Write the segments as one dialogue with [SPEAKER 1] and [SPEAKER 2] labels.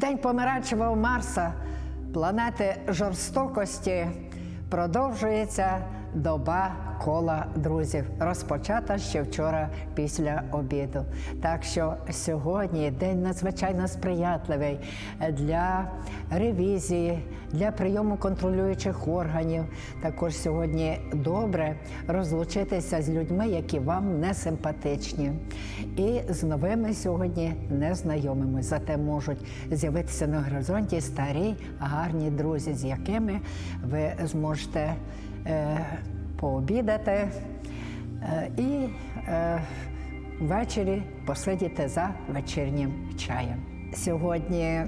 [SPEAKER 1] День помаранчевого Марса, планети жорстокості, продовжується доба кола друзів, розпочата ще вчора після обіду. Так що сьогодні день надзвичайно сприятливий для ревізії, для прийому контролюючих органів. Також сьогодні добре розлучитися з людьми, які вам не симпатичні. І з новими сьогодні незнайомими. Зате можуть з'явитися на горизонті старі, гарні друзі, з якими ви зможете е, пообідати е, і е, ввечері посидіти за вечірнім чаєм. Сьогодні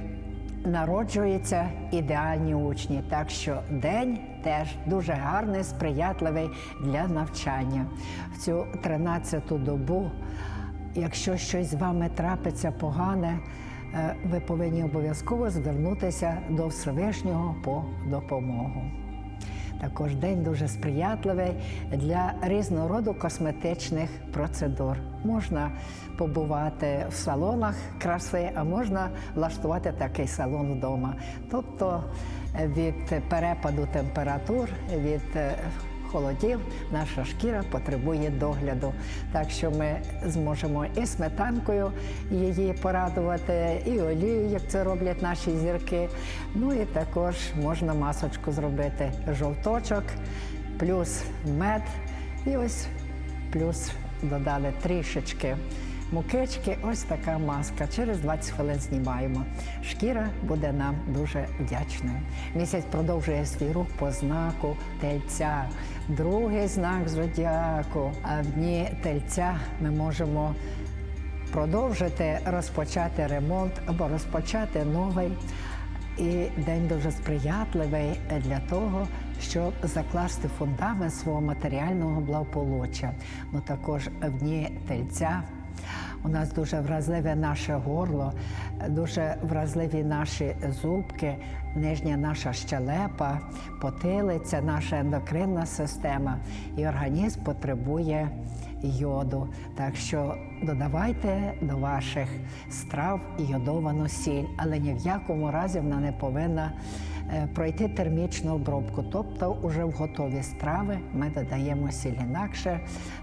[SPEAKER 1] народжуються ідеальні учні, так що день теж дуже гарний, сприятливий для навчання. В цю 13-ту добу, якщо щось з вами трапиться погане, е, ви повинні обов'язково звернутися до Всевишнього по допомогу. Також день дуже сприятливий для різного роду косметичних процедур. Можна побувати в салонах краси, а можна влаштувати такий салон вдома. Тобто е, від перепаду температур, від холодів наша шкіра потребує догляду. Так що ми зможемо і сметанкою її порадувати, і олією, як це роблять наші зірки. Ну і також можна масочку зробити жовточок, плюс мед, і ось плюс додали трішечки. Мукички, ось така маска. Через 20 хвилин знімаємо. Шкіра буде нам дуже вдячною. Місяць продовжує свій рух по знаку тельця. Другий знак зодіаку. А в дні тельця ми можемо продовжити розпочати ремонт або розпочати новий. І день дуже сприятливий для того, щоб закласти фундамент свого матеріального благополуччя. Ну також в дні тельця. У нас дуже вразливе наше горло, дуже вразливі наші зубки, нижня наша щелепа, потилиця, наша ендокринна система, і організм потребує йоду. Так що додавайте до ваших страв йодовану сіль, але ні в якому разі вона не повинна пройти термічну обробку. Тобто, уже в готові страви ми додаємо сіль інакше.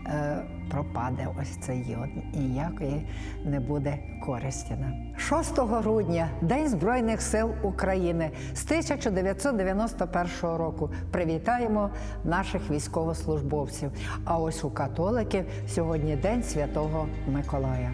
[SPEAKER 1] е, Пропаде ось цей йод, ніякої не буде користі нам. 6 грудня День Збройних сил України з 1991 року. Привітаємо наших військовослужбовців. А ось у католиків сьогодні День Святого Миколая.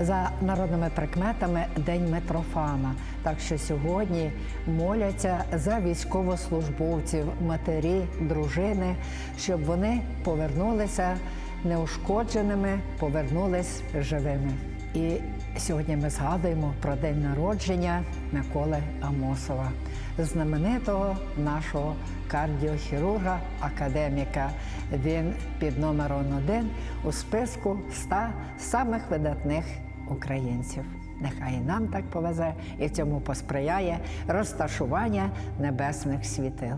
[SPEAKER 1] За народними прикметами День Митрофана. Так що сьогодні моляться за військовослужбовців, матері, дружини, щоб вони повернулися неушкодженими, повернулись живими. І сьогодні ми згадуємо про день народження Миколи Амосова, знаменитого нашого кардіохірурга, академіка. Він під номером один у списку 100 самих видатних українців. Нехай нам так повезе, і в цьому посприяє розташування небесних світил.